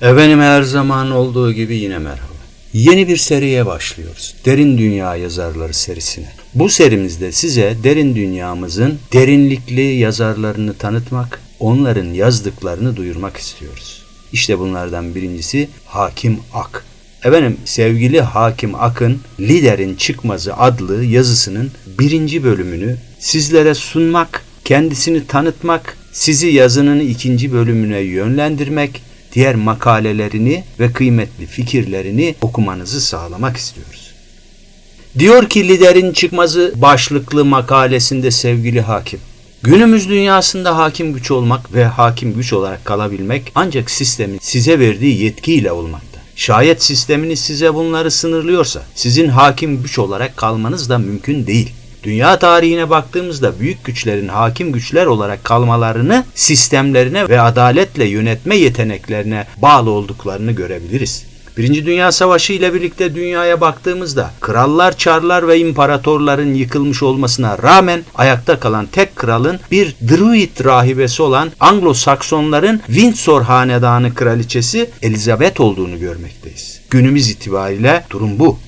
Efendim her zaman olduğu gibi yine merhaba. Yeni bir seriye başlıyoruz. Derin Dünya Yazarları serisine. Bu serimizde size derin dünyamızın derinlikli yazarlarını tanıtmak, onların yazdıklarını duyurmak istiyoruz. İşte bunlardan birincisi Hakim Ak. Efendim sevgili Hakim Ak'ın Liderin Çıkmazı adlı yazısının birinci bölümünü sizlere sunmak, kendisini tanıtmak, sizi yazının ikinci bölümüne yönlendirmek, diğer makalelerini ve kıymetli fikirlerini okumanızı sağlamak istiyoruz. Diyor ki liderin çıkmazı başlıklı makalesinde sevgili hakim. Günümüz dünyasında hakim güç olmak ve hakim güç olarak kalabilmek ancak sistemin size verdiği yetkiyle olmakta. Şayet sisteminiz size bunları sınırlıyorsa sizin hakim güç olarak kalmanız da mümkün değil. Dünya tarihine baktığımızda büyük güçlerin hakim güçler olarak kalmalarını sistemlerine ve adaletle yönetme yeteneklerine bağlı olduklarını görebiliriz. Birinci Dünya Savaşı ile birlikte dünyaya baktığımızda krallar, çarlar ve imparatorların yıkılmış olmasına rağmen ayakta kalan tek kralın bir Druid rahibesi olan Anglo-Saksonların Windsor hanedanı kraliçesi Elizabeth olduğunu görmekteyiz. Günümüz itibariyle durum bu.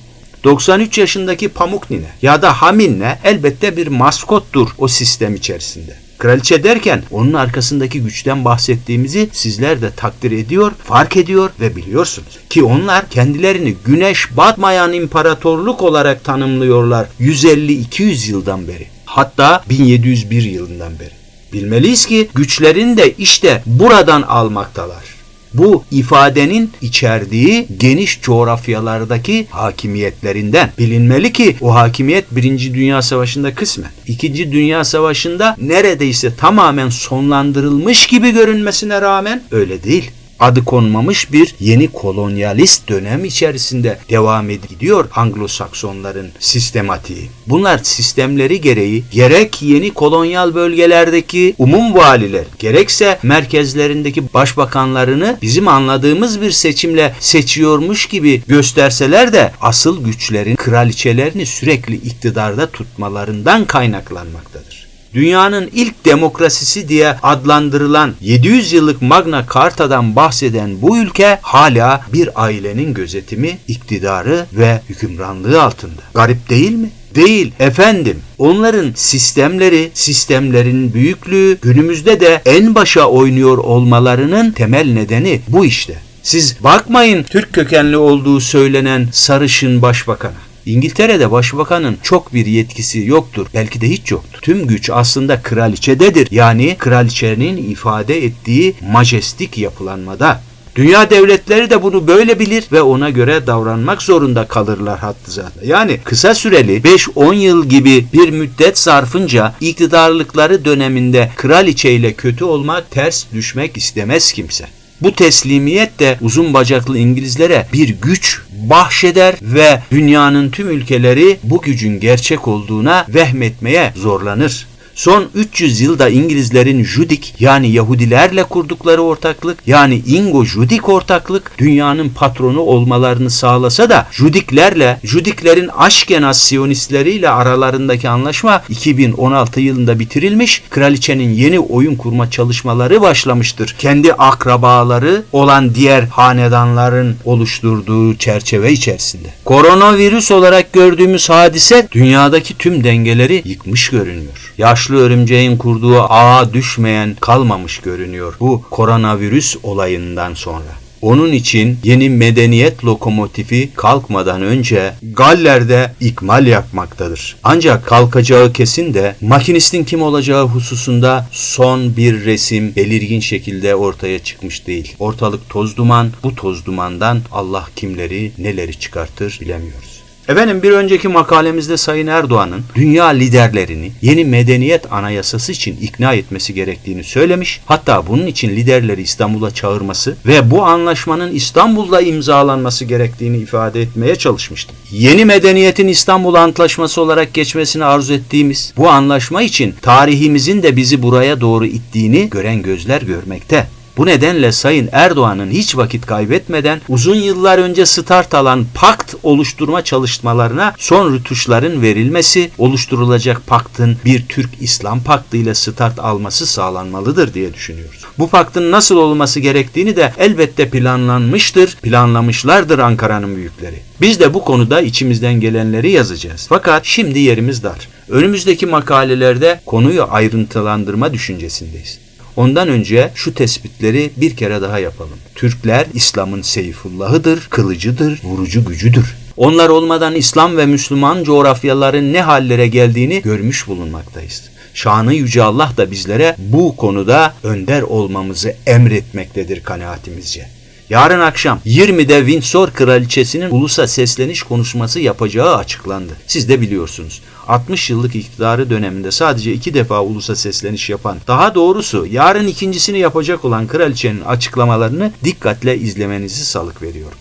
93 yaşındaki Pamuk Nine ya da Haminne elbette bir maskottur o sistem içerisinde. Kraliçe derken onun arkasındaki güçten bahsettiğimizi sizler de takdir ediyor, fark ediyor ve biliyorsunuz. Ki onlar kendilerini güneş batmayan imparatorluk olarak tanımlıyorlar 150-200 yıldan beri. Hatta 1701 yılından beri. Bilmeliyiz ki güçlerini de işte buradan almaktalar bu ifadenin içerdiği geniş coğrafyalardaki hakimiyetlerinden. Bilinmeli ki o hakimiyet Birinci Dünya Savaşı'nda kısmen, İkinci Dünya Savaşı'nda neredeyse tamamen sonlandırılmış gibi görünmesine rağmen öyle değil adı konmamış bir yeni kolonyalist dönem içerisinde devam ediyor Anglo-Saksonların sistematiği. Bunlar sistemleri gereği gerek yeni kolonyal bölgelerdeki umum valiler gerekse merkezlerindeki başbakanlarını bizim anladığımız bir seçimle seçiyormuş gibi gösterseler de asıl güçlerin kraliçelerini sürekli iktidarda tutmalarından kaynaklanmaktadır dünyanın ilk demokrasisi diye adlandırılan 700 yıllık Magna Carta'dan bahseden bu ülke hala bir ailenin gözetimi, iktidarı ve hükümranlığı altında. Garip değil mi? Değil efendim. Onların sistemleri, sistemlerin büyüklüğü günümüzde de en başa oynuyor olmalarının temel nedeni bu işte. Siz bakmayın Türk kökenli olduğu söylenen sarışın başbakana. İngiltere'de başbakanın çok bir yetkisi yoktur. Belki de hiç yoktur. Tüm güç aslında kraliçededir. Yani kraliçenin ifade ettiği majestik yapılanmada. Dünya devletleri de bunu böyle bilir ve ona göre davranmak zorunda kalırlar hattı zaten. Yani kısa süreli 5-10 yıl gibi bir müddet zarfınca iktidarlıkları döneminde kraliçeyle kötü olmak, ters düşmek istemez kimse. Bu teslimiyet de uzun bacaklı İngilizlere bir güç bahşeder ve dünyanın tüm ülkeleri bu gücün gerçek olduğuna vehmetmeye zorlanır. Son 300 yılda İngilizlerin Judik yani Yahudilerle kurdukları ortaklık yani Ingo-Judik ortaklık dünyanın patronu olmalarını sağlasa da Judiklerle Judiklerin Aşkenaz Siyonistleriyle aralarındaki anlaşma 2016 yılında bitirilmiş. Kraliçenin yeni oyun kurma çalışmaları başlamıştır. Kendi akrabaları olan diğer hanedanların oluşturduğu çerçeve içerisinde. Koronavirüs olarak gördüğümüz hadise dünyadaki tüm dengeleri yıkmış görünüyor. Yaşlı yaşlı örümceğin kurduğu ağa düşmeyen kalmamış görünüyor bu koronavirüs olayından sonra. Onun için yeni medeniyet lokomotifi kalkmadan önce Galler'de ikmal yapmaktadır. Ancak kalkacağı kesin de makinistin kim olacağı hususunda son bir resim belirgin şekilde ortaya çıkmış değil. Ortalık toz duman, bu toz dumandan Allah kimleri neleri çıkartır bilemiyoruz. Efendim bir önceki makalemizde Sayın Erdoğan'ın dünya liderlerini yeni medeniyet anayasası için ikna etmesi gerektiğini söylemiş. Hatta bunun için liderleri İstanbul'a çağırması ve bu anlaşmanın İstanbul'da imzalanması gerektiğini ifade etmeye çalışmıştı. Yeni medeniyetin İstanbul Antlaşması olarak geçmesini arzu ettiğimiz bu anlaşma için tarihimizin de bizi buraya doğru ittiğini gören gözler görmekte. Bu nedenle Sayın Erdoğan'ın hiç vakit kaybetmeden uzun yıllar önce start alan pakt oluşturma çalışmalarına son rütuşların verilmesi, oluşturulacak paktın bir Türk-İslam paktı ile start alması sağlanmalıdır diye düşünüyoruz. Bu paktın nasıl olması gerektiğini de elbette planlanmıştır, planlamışlardır Ankara'nın büyükleri. Biz de bu konuda içimizden gelenleri yazacağız. Fakat şimdi yerimiz dar. Önümüzdeki makalelerde konuyu ayrıntılandırma düşüncesindeyiz. Ondan önce şu tespitleri bir kere daha yapalım. Türkler İslam'ın seyfullahıdır, kılıcıdır, vurucu gücüdür. Onlar olmadan İslam ve Müslüman coğrafyaların ne hallere geldiğini görmüş bulunmaktayız. Şanı Yüce Allah da bizlere bu konuda önder olmamızı emretmektedir kanaatimizce. Yarın akşam 20'de Windsor Kraliçesi'nin ulusa sesleniş konuşması yapacağı açıklandı. Siz de biliyorsunuz. 60 yıllık iktidarı döneminde sadece iki defa ulusa sesleniş yapan, daha doğrusu yarın ikincisini yapacak olan kraliçenin açıklamalarını dikkatle izlemenizi salık veriyorum.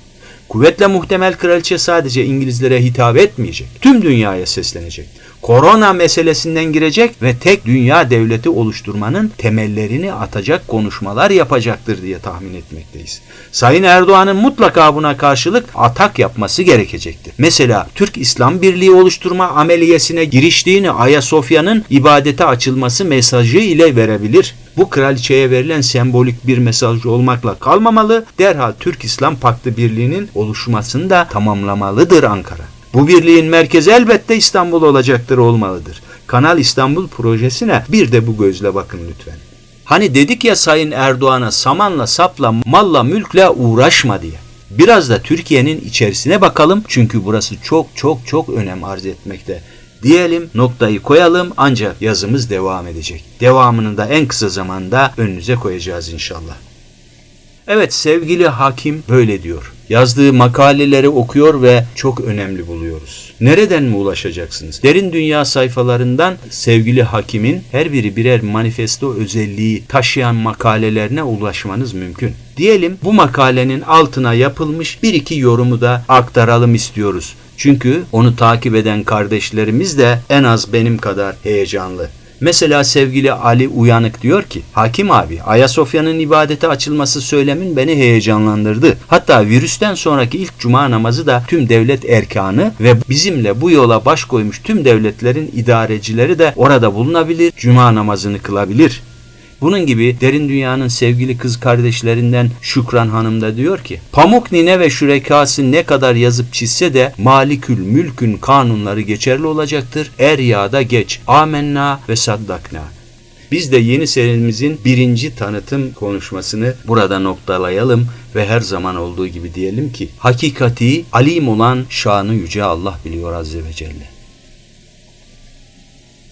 Kuvvetle muhtemel kraliçe sadece İngilizlere hitap etmeyecek. Tüm dünyaya seslenecek. Korona meselesinden girecek ve tek dünya devleti oluşturmanın temellerini atacak konuşmalar yapacaktır diye tahmin etmekteyiz. Sayın Erdoğan'ın mutlaka buna karşılık atak yapması gerekecektir. Mesela Türk İslam Birliği oluşturma ameliyesine giriştiğini Ayasofya'nın ibadete açılması mesajı ile verebilir. Bu kraliçeye verilen sembolik bir mesaj olmakla kalmamalı, derhal Türk İslam Paktı Birliği'nin oluşmasını da tamamlamalıdır Ankara. Bu birliğin merkezi elbette İstanbul olacaktır olmalıdır. Kanal İstanbul projesine bir de bu gözle bakın lütfen. Hani dedik ya Sayın Erdoğan'a samanla sapla malla mülkle uğraşma diye. Biraz da Türkiye'nin içerisine bakalım çünkü burası çok çok çok önem arz etmekte. Diyelim noktayı koyalım ancak yazımız devam edecek. Devamını da en kısa zamanda önünüze koyacağız inşallah. Evet sevgili hakim böyle diyor. Yazdığı makaleleri okuyor ve çok önemli buluyoruz. Nereden mi ulaşacaksınız? Derin Dünya sayfalarından sevgili hakimin her biri birer manifesto özelliği taşıyan makalelerine ulaşmanız mümkün. Diyelim bu makalenin altına yapılmış bir iki yorumu da aktaralım istiyoruz. Çünkü onu takip eden kardeşlerimiz de en az benim kadar heyecanlı. Mesela sevgili Ali Uyanık diyor ki Hakim abi Ayasofya'nın ibadete açılması söylemin beni heyecanlandırdı. Hatta virüsten sonraki ilk cuma namazı da tüm devlet erkanı ve bizimle bu yola baş koymuş tüm devletlerin idarecileri de orada bulunabilir, cuma namazını kılabilir. Bunun gibi derin dünyanın sevgili kız kardeşlerinden Şükran Hanım da diyor ki Pamuk Nine ve Şürekası ne kadar yazıp çizse de Malikül Mülkün kanunları geçerli olacaktır. Er ya da geç. Amenna ve saddakna. Biz de yeni serimizin birinci tanıtım konuşmasını burada noktalayalım ve her zaman olduğu gibi diyelim ki hakikati alim olan şanı yüce Allah biliyor Azze ve Celle.